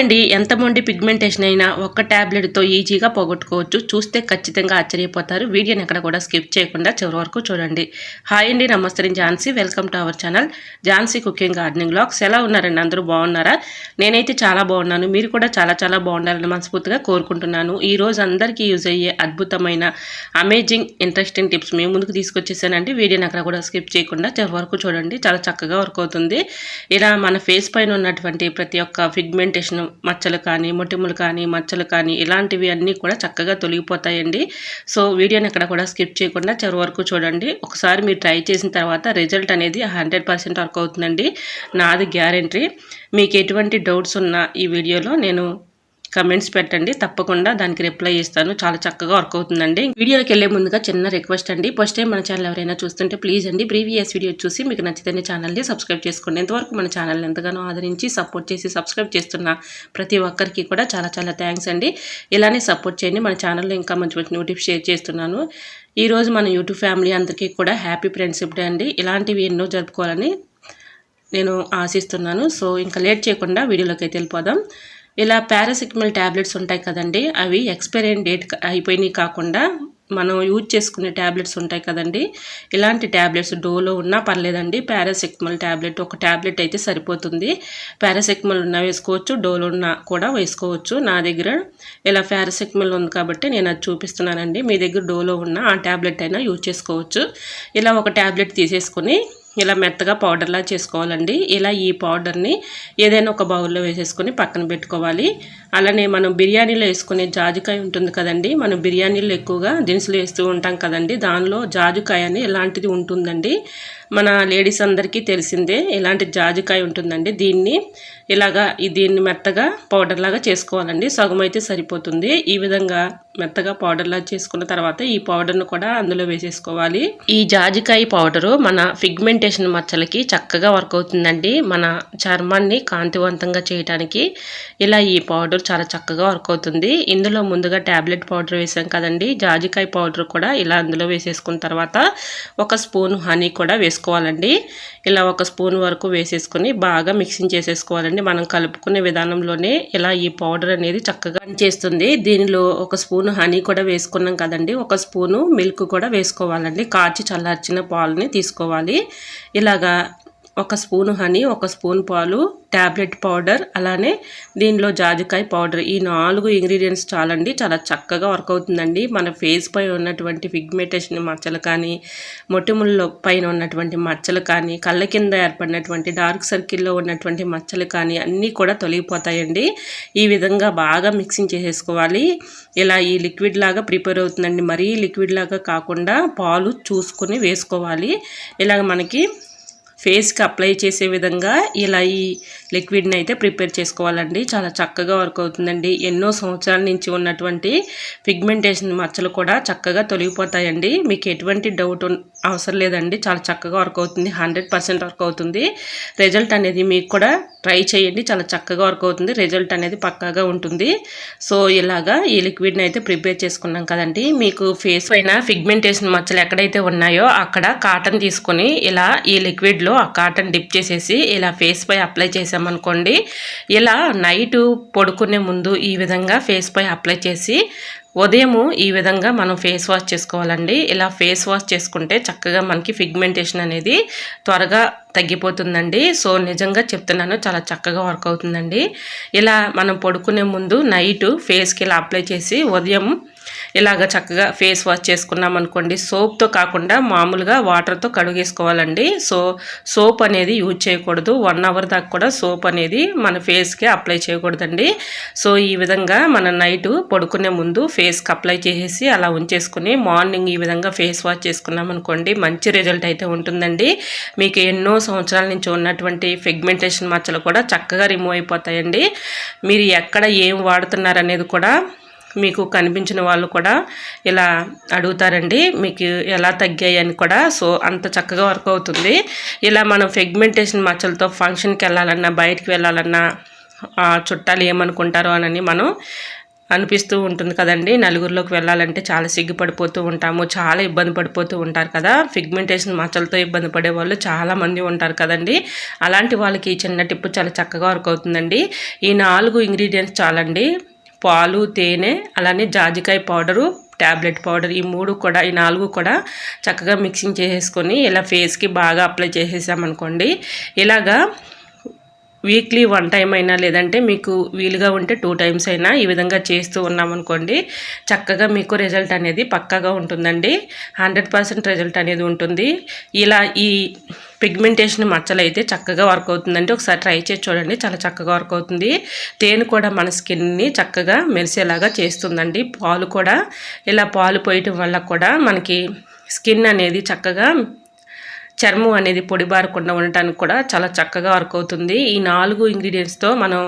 అండి ఎంత మొండి పిగ్మెంటేషన్ అయినా ఒక్క ట్యాబ్లెట్తో ఈజీగా పోగొట్టుకోవచ్చు. చూస్తే ఖచ్చితంగా ఆశ్చర్యపోతారు. వీడియోని ఎక్కడ కూడా స్కిప్ చేయకుండా చివరి వరకు చూడండి. హాయ్ అండి నమస్తే నేను Jhansi. Welcome to our channel Jhansi cooking gardening blogs ఎలా ఉన్నారండి? అందరూ బాగున్నారా? నేనైతే చాలా బాగున్నాను. మీరు కూడా చాలా చాలా బాగుండాలని మనస్ఫూర్తిగా కోరుకుంటున్నాను. ఈ రోజు అందరికీ యూజ్ అయ్యే అద్భుతమైన అమేజింగ్ ఇంట్రెస్టింగ్ టిప్స్ మేము ముందుకు తీసుకొచ్చేసానండి. వీడియోని అక్కడ కూడా స్కిప్ చేయకుండా చివరి వరకు చూడండి. చాలా చక్కగా వర్క్ అవుతుంది. ఇలా మన ఫేస్ పైన ఉన్నటువంటి ప్రతి ఒక్క పిగ్మెంటేషన్ మచ్చలు కానీ మొటిములు కానీ మచ్చలు కానీ ఇలాంటివి అన్నీ కూడా చక్కగా తొలగిపోతాయండి. సో వీడియోని ఎక్కడ కూడా స్కిప్ చేయకుండా చివరి వరకు చూడండి. ఒకసారి మీరు ట్రై చేసిన తర్వాత రిజల్ట్ అనేది హండ్రెడ్ పర్సెంట్ వర్క్ అవుతుందండి. నాది గ్యారంటీ. మీకు ఎటువంటి డౌట్స్ ఉన్నా ఈ వీడియోలో నేను కమెంట్స్ పెట్టండి. తప్పకుండా దానికి రిప్లై ఇస్తాను. చాలా చక్కగా వర్క్ అవుతుందండి. వీడియోకి వెళ్ళే ముందుగా చిన్న రిక్వెస్ట్ అండి. ఫస్ట్ టైం మన ఛానల్ ఎవరైనా చూస్తుంటే ప్లీజ్ అండి. ప్రీవియస్ వీడియో చూసి మీకు నచ్చితే ఛానల్ని సబ్స్క్రైబ్ చేసుకోండి. ఎంతవరకు మన ఛానల్ ఎంతగానో ఆదరించి సపోర్ట్ చేసి సబ్స్క్రైబ్ చేస్తున్న ప్రతి ఒక్కరికి కూడా చాలా చాలా థ్యాంక్స్ అండి. ఇలానే సపోర్ట్ చేయండి. మన ఛానల్లో ఇంకా మంచి మంచి నోటిఫ్ షేర్ చేస్తున్నాను. ఈరోజు మన యూట్యూబ్ ఫ్యామిలీ అందరికీ కూడా హ్యాపీ ఫ్రెండ్షిప్ డే అండి. ఇలాంటివి ఎన్నో జరుపుకోవాలని నేను ఆశిస్తున్నాను. సో ఇంకా లేట్ చేయకుండా వీడియోలోకి అయితే వెళ్ళిపోదాం. ఇలా పారాసిటమల్ ట్యాబ్లెట్స్ ఉంటాయి కదండి అవి ఎక్స్పైరీ డేట్ అయిపోయినాయి కాకుండా మనం యూజ్ చేసుకునే ట్యాబ్లెట్స్ ఉంటాయి కదండి. ఇలాంటి ట్యాబ్లెట్స్ డోలో ఉన్నా పర్లేదండి పారాసిటమల్ ట్యాబ్లెట్ ఒక ట్యాబ్లెట్ అయితే సరిపోతుంది. పారాసెక్మల్ ఉన్నా వేసుకోవచ్చు డోలో ఉన్నా కూడా వేసుకోవచ్చు. నా దగ్గర ఇలా పారాసిటమల్ ఉంది కాబట్టి నేను అది చూపిస్తున్నానండి. మీ దగ్గర డోలో ఉన్న ఆ ట్యాబ్లెట్ అయినా యూజ్ చేసుకోవచ్చు. ఇలా ఒక ట్యాబ్లెట్ తీసేసుకొని ఇలా మెత్తగా పౌడర్లా చేసుకోవాలండి. ఇలా ఈ పౌడర్ని ఏదైనా ఒక బౌల్లో వేసేసుకొని పక్కన పెట్టుకోవాలి. అలానే మనం బిర్యానీలో వేసుకునే జాజికాయ ఉంటుంది కదండి. మనం బిర్యానీలో ఎక్కువగా దినుసులు వేస్తూ ఉంటాం కదండి. దానిలో జాజికాయ అని ఇలాంటిది ఉంటుందండి? మన లేడీస్ అందరికీ తెలిసిందే ఇలాంటి జాజికాయ ఉంటుందండి. దీన్ని ఇలాగా దీన్ని మెత్తగా పౌడర్ లాగా చేసుకోవాలండి. సగం అయితే సరిపోతుంది. ఈ విధంగా మెత్తగా పౌడర్లా చేసుకున్న తర్వాత ఈ పౌడర్ను కూడా అందులో వేసేసుకోవాలి. ఈ జాజికాయ పౌడరు మన ఫిగ్మెంటేషన్ మచ్చలకి చక్కగా వర్క్ అవుతుందండి. మన చర్మాన్ని కాంతివంతంగా చేయడానికి ఇలా ఈ పౌడర్ చాలా చక్కగా వర్క్ అవుతుంది. ఇందులో ముందుగా ట్యాబ్లెట్ పౌడర్ వేసాం కదండి. జాజికాయ పౌడర్ కూడా ఇలా అందులో వేసేసుకున్న తర్వాత ఒక స్పూన్ హనీ కూడా వేసుకోవాలండి ఇలా ఒక స్పూన్ వరకు వేసేసుకొని బాగా మిక్సింగ్ చేసేసుకోవాలండి. మనం కలుపుకునే విధానంలోనే ఇలా ఈ పౌడర్ అనేది చక్కగా చేస్తుంది దీనిలో ఒక స్పూన్ హనీ కూడా వేసుకున్నాం కదండి. ఒక స్పూను మిల్క్ కూడా వేసుకోవాలండి. కాచి చల్లార్చిన పాలని తీసుకోవాలి. ఇలాగా ఒక స్పూన్ హనీ ఒక స్పూన్ పాలు ట్యాబ్లెట్ పౌడర్ అలానే దీనిలో జాజికాయ పౌడర్. ఈ నాలుగు ఇంగ్రీడియంట్స్ చాలండి. చాలా చక్కగా వర్క్ అవుతుందండి. మన ఫేస్ పై ఉన్నటువంటి పిగ్మెంటేషన్ మచ్చలు కానీ మొటిముల్లో పైన ఉన్నటువంటి మచ్చలు కానీ కళ్ళ కింద ఏర్పడినటువంటి డార్క్ సర్కిల్లో ఉన్నటువంటి మచ్చలు కానీ అన్నీ కూడా తొలగిపోతాయండి. ఈ విధంగా బాగా మిక్సింగ్ చేసేసుకోవాలి. ఇలా ఈ లిక్విడ్ లాగా ప్రిపేర్ అవుతుందండి. మరీ లిక్విడ్ లాగా కాకుండా పాలు చూసుకొని వేసుకోవాలి. ఇలాగ మనకి ఫేస్కి అప్లై చేసే విధంగా ఇలా ఈ లిక్విడ్ని అయితే ప్రిపేర్ చేసుకోవాలండి. చాలా చక్కగా వర్క్ అవుతుందండి. ఎన్నో సంవత్సరాల నుంచి ఉన్నటువంటి పిగ్మెంటేషన్ మచ్చలు కూడా చక్కగా తొలగిపోతాయండి. మీకు ఎటువంటి డౌట్ అవసరం లేదండి. చాలా చక్కగా వర్క్ అవుతుంది. హండ్రెడ్ పర్సెంట్ వర్క్ అవుతుంది. రిజల్ట్ అనేది మీకు కూడా ట్రై చేయండి. చాలా చక్కగా వర్క్ అవుతుంది. రిజల్ట్ అనేది పక్కాగా ఉంటుంది. సో ఇలాగా ఈ లిక్విడ్ని అయితే ప్రిపేర్ చేసుకున్నాం కదండి. మీకు ఫేస్ పైన ఫిగ్మెంటేషన్ మచ్చలు ఎక్కడైతే ఉన్నాయో అక్కడ కాటన్ తీసుకొని ఇలా ఈ లిక్విడ్లో ఆ కాటన్ డిప్ చేసేసి ఇలా ఫేస్ పై అప్లై అనుకోండి ఇలా నైట్ పడుకునే ముందు ఈ విధంగా ఫేస్ పై అప్లై చేసి ఉదయము ఈ విధంగా మనం ఫేస్ వాష్ చేసుకోవాలండి. ఇలా ఫేస్ వాష్ చేసుకుంటే చక్కగా మనకి ఫిగ్మెంటేషన్ అనేది త్వరగా తగ్గిపోతుందండి. సో నిజంగా చెప్తున్నాను చాలా చక్కగా వర్క్ అవుతుందండి. ఇలా మనం పడుకునే ముందు నైట్ ఫేస్కి ఇలా అప్లై చేసి ఉదయం ఇలాగ చక్కగా ఫేస్ వాష్ చేసుకున్నాం అనుకోండి. సోప్తో కాకుండా మామూలుగా వాటర్తో కడుగేసుకోవాలండి. సో సోప్ అనేది యూజ్ చేయకూడదు. వన్ అవర్ దాకా కూడా సోప్ అనేది మన ఫేస్కి అప్లై చేయకూడదండి. సో ఈ విధంగా మన నైట్ పడుకునే ముందు ఫేస్కి అప్లై చేసేసి అలా ఉంచేసుకుని మార్నింగ్ ఈ విధంగా ఫేస్ వాష్ చేసుకున్నాం అనుకోండి మంచి రిజల్ట్ అయితే ఉంటుందండి. మీకు ఎన్నో సంవత్సరాల నుంచి ఉన్నటువంటి ఫిగ్మెంటేషన్ మచ్చలు కూడా చక్కగా రిమూవ్ అయిపోతాయండి. మీరు ఎక్కడ ఏం వాడుతున్నారనేది కూడా మీకు కనిపించిన వాళ్ళు కూడా ఇలా అడుగుతారండి మీకు ఎలా తగ్గాయి అని కూడా. సో అంత చక్కగా వర్క్ అవుతుంది. ఇలా మనం ఫెగ్మెంటేషన్ మచ్చలతో ఫంక్షన్కి వెళ్ళాలన్నా బయటికి వెళ్ళాలన్నా చుట్టాలు ఏమనుకుంటారో అని మనం అనిపిస్తూ ఉంటుంది కదండి. నలుగురిలోకి వెళ్ళాలంటే చాలా సిగ్గుపడిపోతూ ఉంటాము చాలా ఇబ్బంది పడిపోతూ ఉంటారు కదా. ఫిగ్మెంటేషన్ మచ్చలతో ఇబ్బంది పడే వాళ్ళు చాలా మంది ఉంటారు కదండి. అలాంటి వాళ్ళకి ఈ చిన్న టిప్పు చాలా చక్కగా వర్క్ అవుతుందండి. ఈ నాలుగు ఇంగ్రీడియంట్స్ చాలండి. పాలు తేనె అలానే జాజికాయ పౌడరు ట్యాబ్లెట్ పౌడర్ ఈ మూడు కూడా ఈ నాలుగు కూడా చక్కగా మిక్సింగ్ చేసేసుకొని ఇలా ఫేస్కి బాగా అప్లై చేసేసామనుకోండి ఇలాగా వీక్లీ వన్ టైం అయినా లేదంటే మీకు వీలుగా ఉంటే టూ టైమ్స్ అయినా ఈ విధంగా చేస్తూ ఉన్నామనుకోండి చక్కగా మీకు రిజల్ట్ అనేది పక్కాగా ఉంటుందండి. హండ్రెడ్ పర్సెంట్ రిజల్ట్ అనేది ఉంటుంది. ఇలా ఈ పిగ్మెంటేషన్ మచ్చలు అయితే చక్కగా వర్క్ అవుతుందండి. ఒకసారి ట్రై చేసి చూడండి. చాలా చక్కగా వర్క్ అవుతుంది. తేనె కూడా మన స్కిన్ని చక్కగా మెరిసేలాగా చేస్తుందండి. పాలు కూడా ఇలా పాలు పోయటం వల్ల కూడా మనకి స్కిన్ అనేది చక్కగా చర్మం అనేది పొడిబారకుండా ఉండటానికి కూడా చాలా చక్కగా వర్క్ అవుతుంది. ఈ నాలుగు ఇంగ్రీడియంట్స్తో మనం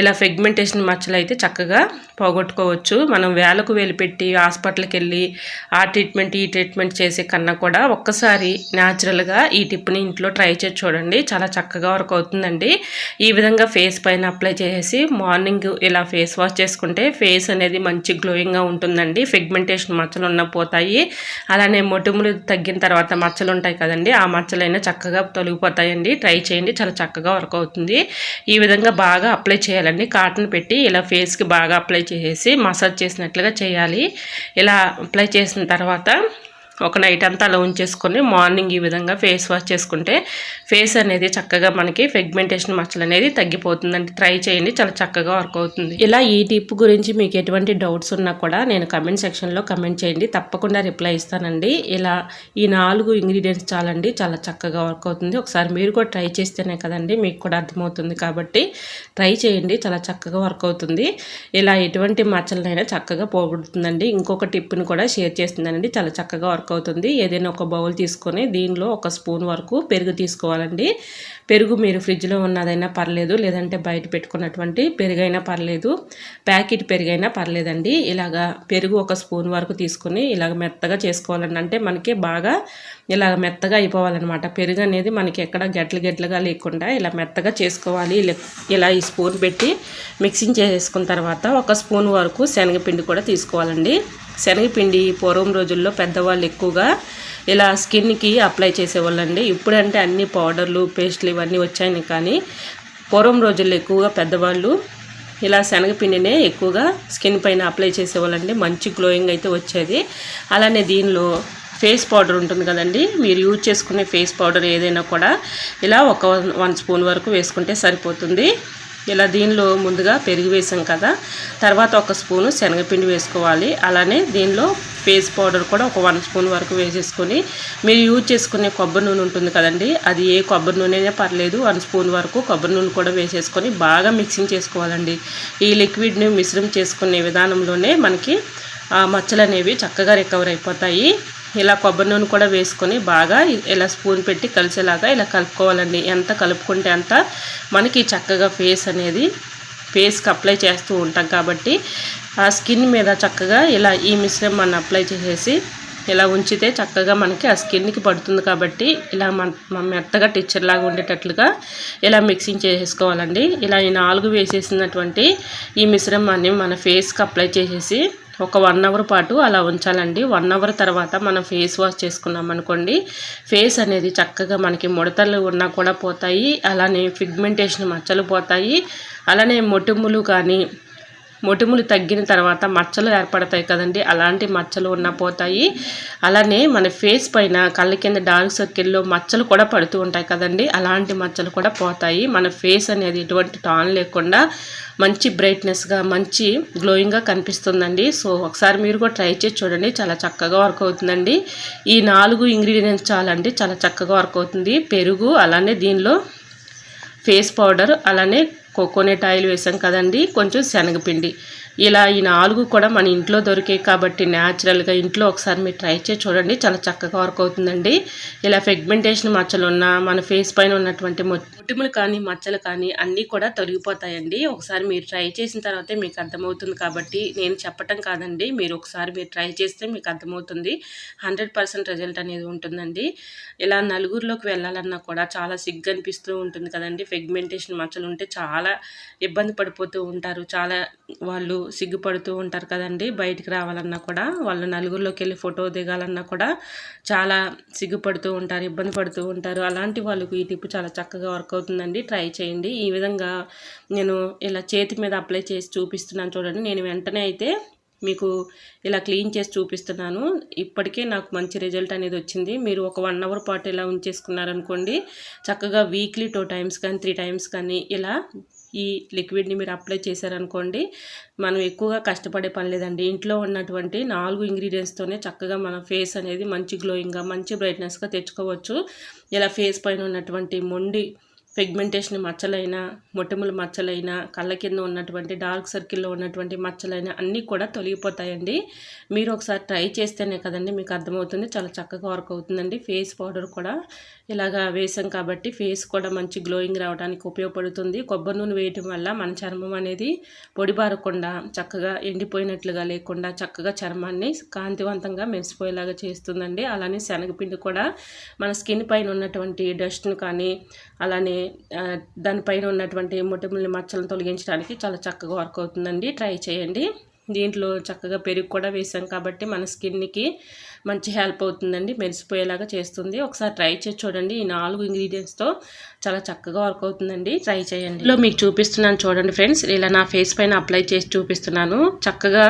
ఇలా ఫెగ్మెంటేషన్ మచ్చలు అయితే చక్కగా పోగొట్టుకోవచ్చు. మనం వేలకు వేలు పెట్టి హాస్పిటల్కి వెళ్ళి ఆ ట్రీట్మెంట్ ఈ ట్రీట్మెంట్ చేసే కన్నా కూడా ఒక్కసారి న్యాచురల్గా ఈ టిప్ని ఇంట్లో ట్రై చేసి చూడండి. చాలా చక్కగా వర్క్ అవుతుందండి. ఈ విధంగా ఫేస్ పైన అప్లై చేసి మార్నింగ్ ఇలా ఫేస్ వాష్ చేసుకుంటే ఫేస్ అనేది మంచి గ్లోయింగ్గా ఉంటుందండి. ఫెగ్మెంటేషన్ మచ్చలు ఉన్న పోతాయి. అలానే మొటిములు తగ్గిన తర్వాత మచ్చలు ఉంటాయి కదండి ఆ మచ్చలైనా చక్కగా తొలగిపోతాయండి. ట్రై చేయండి. చాలా చక్కగా వర్క్ అవుతుంది. ఈ విధంగా బాగా అప్లై చేయాలండి. కాటన్ పెట్టి ఇలా ఫేస్కి బాగా అప్లై చేసేసి మసాజ్ చేసినట్లుగా చేయాలి. ఇలా అప్లై చేసిన తర్వాత ఒక నైట్ అంతా అలా ఉంచేసుకొని మార్నింగ్ ఈ విధంగా ఫేస్ వాష్ చేసుకుంటే ఫేస్ అనేది చక్కగా మనకి ఫెగ్మెంటేషన్ మచ్చలు అనేది తగ్గిపోతుందండి. ట్రై చేయండి. చాలా చక్కగా వర్క్ అవుతుంది. ఇలా ఈ టిప్ గురించి మీకు ఎటువంటి డౌట్స్ ఉన్నా కూడా నేను కమెంట్ సెక్షన్లో కమెంట్ చేయండి. తప్పకుండా రిప్లై ఇస్తానండి. ఇలా ఈ నాలుగు ఇంగ్రీడియంట్స్ చాలండి. చాలా చక్కగా వర్క్ అవుతుంది. ఒకసారి మీరు కూడా ట్రై చేస్తేనే కదండి మీకు కూడా అర్థమవుతుంది కాబట్టి ట్రై చేయండి. చాలా చక్కగా వర్క్ అవుతుంది. ఇలా ఎటువంటి మచ్చలనైనా చక్కగా పోగొడుతుందండి. ఇంకొక టిప్ని కూడా షేర్ చేస్తుందండి చాలా చక్కగా వర్క్ వర్క్ అవుతుంది. ఏదైనా ఒక బౌల్ తీసుకొని దీనిలో ఒక స్పూన్ వరకు పెరుగు తీసుకోవాలండి. పెరుగు మీరు ఫ్రిడ్జ్లో ఉన్నదైనా పర్లేదు లేదంటే బయట పెట్టుకున్నటువంటి పెరుగైనా పర్లేదు ప్యాకెట్ పెరుగైనా పర్లేదండి. ఇలాగా పెరుగు ఒక స్పూన్ వరకు తీసుకొని ఇలాగ మెత్తగా చేసుకోవాలండి. అంటే మనకి బాగా ఇలాగ మెత్తగా అయిపోవాలన్నమాట. పెరుగు అనేది మనకి ఎక్కడ గెడ్లు గెడ్లుగా లేకుండా ఇలా మెత్తగా చేసుకోవాలి. ఇలా ఈ స్పూన్ పెట్టి మిక్సింగ్ చేసుకున్న తర్వాత ఒక స్పూన్ వరకు శనగపిండి కూడా తీసుకోవాలండి. శనగపిండి పూర్వం రోజుల్లో పెద్దవాళ్ళు ఎక్కువగా ఇలా స్కిన్కి అప్లై చేసేవాళ్ళండి. ఇప్పుడంటే అన్ని పౌడర్లు పేస్ట్లు ఇవన్నీ వచ్చాయి కానీ పూర్వం రోజుల్లో ఎక్కువగా పెద్దవాళ్ళు ఇలా శనగపిండినే ఎక్కువగా స్కిన్ పైన అప్లై చేసేవాళ్ళండి. మంచి గ్లోయింగ్ అయితే వచ్చేది. అలానే దీనిలో ఫేస్ పౌడర్ ఉంటుంది కదండి. మీరు యూజ్ చేసుకునే ఫేస్ పౌడర్ ఏదైనా కూడా ఇలా ఒక వన్ స్పూన్ వరకు వేసుకుంటే సరిపోతుంది. ఇలా దీనిలో ముందుగా పెరుగు వేసాం కదా. తర్వాత ఒక స్పూను శనగపిండి వేసుకోవాలి. అలానే దీనిలో ఫేస్ పౌడర్ కూడా ఒక వన్ స్పూన్ వరకు వేసేసుకొని మీరు యూజ్ చేసుకునే కొబ్బరి నూనె ఉంటుంది కదండి అది ఏ కొబ్బరి నూనెనే పర్లేదు వన్ స్పూన్ వరకు కొబ్బరి నూనె కూడా వేసేసుకొని బాగా మిక్సింగ్ చేసుకోవాలండి. ఈ లిక్విడ్ని మిశ్రమం చేసుకునే విధానంలోనే మనకి మచ్చలు అనేవి చక్కగా రికవర్ అయిపోతాయి. ఇలా కొబ్బరి నూనె కూడా వేసుకొని బాగా ఇలా స్పూన్ పెట్టి కలిసేలాగా ఇలా కలుపుకోవాలండి. ఎంత కలుపుకుంటే అంత మనకి చక్కగా ఫేస్ అనేది ఫేస్కి అప్లై చేస్తూ ఉంటాం కాబట్టి ఆ స్కిన్ మీద చక్కగా ఇలా ఈ మిశ్రమాన్ని అప్లై చేసేసి ఇలా ఉంచితే చక్కగా మనకి ఆ స్కిన్కి పడుతుంది కాబట్టి ఇలా మన మెత్తగా టిచ్చర్ లాగా ఉండేటట్లుగా ఇలా మిక్సింగ్ చేసేసుకోవాలండి ఇలా ఈ నాలుగు వేసేసినటువంటి ఈ మిశ్రమాన్ని మన ఫేస్కి అప్లై చేసేసి ఒక వన్ అవర్ పాటు అలా ఉంచాలండి. వన్ అవర్ తర్వాత మనం ఫేస్ వాష్ చేసుకున్నాం అనుకోండి ఫేస్ అనేది చక్కగా మనకి ముడతలు ఉన్నా కూడా పోతాయి. అలానే ఫిగ్మెంటేషన్ మచ్చలు పోతాయి. అలానే మొటిములు కానీ మొటిములు తగ్గిన తర్వాత మచ్చలు ఏర్పడతాయి కదండి. అలాంటి మచ్చలు ఉన్న పోతాయి. అలానే మన ఫేస్ పైన కళ్ళ కింద డార్క్ సర్కిల్లో మచ్చలు కూడా పడుతూ ఉంటాయి కదండి. అలాంటి మచ్చలు కూడా పోతాయి. మన ఫేస్ అనేది ఎటువంటి టాన్ లేకుండా మంచి బ్రైట్నెస్గా మంచి గ్లోయింగ్గా కనిపిస్తుందండి. సో ఒకసారి మీరు కూడా ట్రై చేసి చూడండి. చాలా చక్కగా వర్క్ అవుతుందండి. ఈ నాలుగు ఇంగ్రీడియంట్స్ చాలండి. చాలా చక్కగా వర్క్ అవుతుంది. పెరుగు అలానే దీనిలో ఫేస్ పౌడర్ అలానే కోకోనట్ ఆయిల్ వేసాం కదండి. కొంచెం శనగపిండి. ఇలా ఈ నాలుగు కూడా మన ఇంట్లో దొరికాయి కాబట్టి న్యాచురల్గా ఇంట్లో ఒకసారి మీరు ట్రై చేసి చూడండి. చాలా చక్కగా వర్క్ అవుతుందండి. ఇలా ఫెగ్మెంటేషన్ మచ్చలు ఉన్న మన ఫేస్ పైన ఉన్నటువంటి కుటుంబలు కానీ మచ్చలు కానీ అన్నీ కూడా తొలగిపోతాయండి. ఒకసారి మీరు ట్రై చేసిన తర్వాతే మీకు అర్థమవుతుంది కాబట్టి నేను చెప్పటం కాదండి. మీరు ఒకసారి మీరు ట్రై చేస్తే మీకు అర్థమవుతుంది. హండ్రెడ్ పర్సెంట్ రిజల్ట్ అనేది ఉంటుందండి. ఇలా నలుగురిలోకి వెళ్ళాలన్నా కూడా చాలా సిగ్గు అనిపిస్తూ ఉంటుంది కదండి. ఫెగ్మెంటేషన్ మచ్చలు ఉంటే చాలా ఇబ్బంది పడిపోతూ ఉంటారు. చాలా వాళ్ళు సిగ్గుపడుతూ ఉంటారు కదండి. బయటికి రావాలన్నా కూడా వాళ్ళు నలుగురిలోకి వెళ్ళి ఫోటో దిగాలన్నా కూడా చాలా సిగ్గుపడుతూ ఉంటారు ఇబ్బంది పడుతూ ఉంటారు. అలాంటి వాళ్ళకు ఈ టిప్ చాలా చక్కగా వర్క్ అవుతుందండి. ట్రై చేయండి. ఈ విధంగా నేను ఇలా చేతి మీద అప్లై చేసి చూపిస్తున్నాను చూడండి. నేను వెంటనే అయితే మీకు ఇలా క్లీన్ చేసి చూపిస్తున్నాను. ఇప్పటికే నాకు మంచి రిజల్ట్ అనేది వచ్చింది. మీరు ఒక వన్ అవర్ పాటు ఇలా ఉంచేసుకున్నారనుకోండి చక్కగా వీక్లీ టూ టైమ్స్ కానీ త్రీ టైమ్స్ కానీ ఇలా ఈ లిక్విడ్ని మీరు అప్లై చేశారనుకోండి మనం ఎక్కువగా కష్టపడే పని లేదండి. ఇంట్లో ఉన్నటువంటి నాలుగు ఇంగ్రీడియంట్స్తోనే చక్కగా మన ఫేస్ అనేది మంచి గ్లోయింగ్గా మంచి బ్రైట్నెస్గా తెచ్చుకోవచ్చు. ఇలా ఫేస్ పైన ఉన్నటువంటి మొండి పిగ్మెంటేషన్ మచ్చలైనా మొటిముల మచ్చలైనా కళ్ళ కింద ఉన్నటువంటి డార్క్ సర్కిల్లో ఉన్నటువంటి మచ్చలైనా అన్నీ కూడా తొలగిపోతాయండి. మీరు ఒకసారి ట్రై చేస్తేనే కదండి మీకు అర్థమవుతుంది. చాలా చక్కగా వర్క్ అవుతుందండి. ఫేస్ పౌడర్ కూడా ఇలాగా వేసాం కాబట్టి ఫేస్ కూడా మంచి గ్లోయింగ్ రావడానికి ఉపయోగపడుతుంది. కొబ్బరి నూనె వేయటం వల్ల మన చర్మం అనేది పొడిబారకుండా చక్కగా ఎండిపోయినట్లుగా లేకుండా చక్కగా చర్మాన్ని కాంతివంతంగా మెరిసిపోయేలాగా చేస్తుందండి. అలానే శనగపిండి కూడా మన స్కిన్ పైన ఉన్నటువంటి డస్ట్ను కానీ అలానే దానిపైన ఉన్నటువంటి మొటిమల మచ్చలను తొలగించడానికి చాలా చక్కగా వర్క్ అవుతుందండి. ట్రై చేయండి. దీంట్లో చక్కగా పెరుగు కూడా వేసాం కాబట్టి మన స్కిన్కి మంచి హెల్ప్ అవుతుందండి మెరిసిపోయేలాగా చేస్తుంది. ఒకసారి ట్రై చేసి చూడండి. ఈ నాలుగు ఇంగ్రీడియంట్స్తో చాలా చక్కగా వర్క్ అవుతుందండి. ట్రై చేయండి. ఇలా మీకు చూపిస్తున్నాను చూడండి ఫ్రెండ్స్. ఇలా నా ఫేస్ పైన అప్లై చేసి చూపిస్తున్నాను. చక్కగా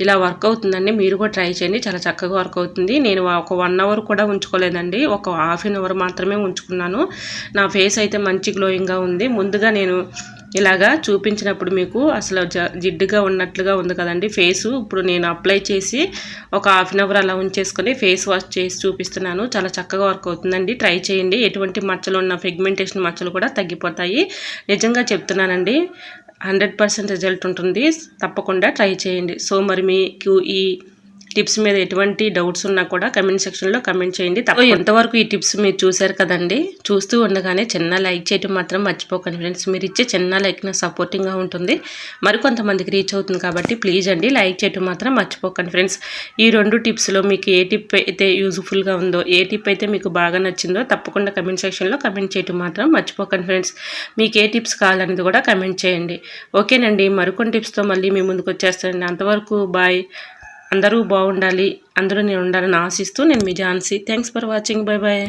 ఇలా వర్క్ అవుతుందండి. మీరు కూడా ట్రై చేయండి. చాలా చక్కగా వర్క్ అవుతుంది. నేను ఒక వన్ అవర్ కూడా ఉంచుకోలేదండి. ఒక హాఫ్ అన్ అవర్ మాత్రమే ఉంచుకున్నాను. నా ఫేస్ అయితే మంచి గ్లోయింగ్గా ఉంది. ముందుగా నేను ఇలాగా చూపించినప్పుడు మీకు అసలు జిడ్డుగా ఉన్నట్లుగా ఉంది కదండి ఫేసు. ఇప్పుడు నేను అప్లై చేసి ఒక హాఫ్ అన్ అవర్ అలా ఉంచేసుకొని ఫేస్ వాష్ చేసి చూపిస్తున్నాను. చాలా చక్కగా వర్క్ అవుతుందండి. ట్రై చేయండి. ఎటువంటి మచ్చలు ఉన్న ఫిగ్మెంటేషన్ మచ్చలు కూడా తగ్గిపోతాయి. నిజంగా చెప్తున్నానండి హండ్రెడ్ పర్సెంట్ రిజల్ట్ ఉంటుంది. తప్పకుండా ట్రై చేయండి. సో మరి మీకు ఈ టిప్స్ మీద ఎటువంటి డౌట్స్ ఉన్నా కూడా కమెంట్ సెక్షన్లో కమెంట్ చేయండి. తప్ప ఎంతవరకు ఈ టిప్స్ మీరు చూశారు కదండి. చూస్తూ ఉండగానే చిన్న లైక్ చేయడం మాత్రం మర్చిపోకండి ఫ్రెండ్స్. మీరు ఇచ్చే చిన్న లైక్ నా సపోర్టింగ్గా ఉంటుంది. మరికొంతమందికి రీచ్ అవుతుంది కాబట్టి ప్లీజ్ అండి లైక్ చేయడం మాత్రం మర్చిపోకండి ఫ్రెండ్స్. ఈ రెండు టిప్స్లో మీకు ఏ టిప్ అయితే యూజ్ఫుల్గా ఉందో ఏ టిప్ అయితే మీకు బాగా నచ్చిందో తప్పకుండా కమెంట్ సెక్షన్లో కమెంట్ చేయడం మాత్రం మర్చిపోకండి ఫ్రెండ్స్. మీకు ఏ టిప్స్ కావాలనేది కూడా కమెంట్ చేయండి. ఓకేనండి. మరికొన్ని టిప్స్తో మళ్ళీ మీ ముందుకు వచ్చేస్తానండి. అంతవరకు బాయ్. అందరూ బాగుండాలి అందరూ నేను ఉండాలని ఆశిస్తూ నేను మీ Jhansi. Thanks for watching bye bye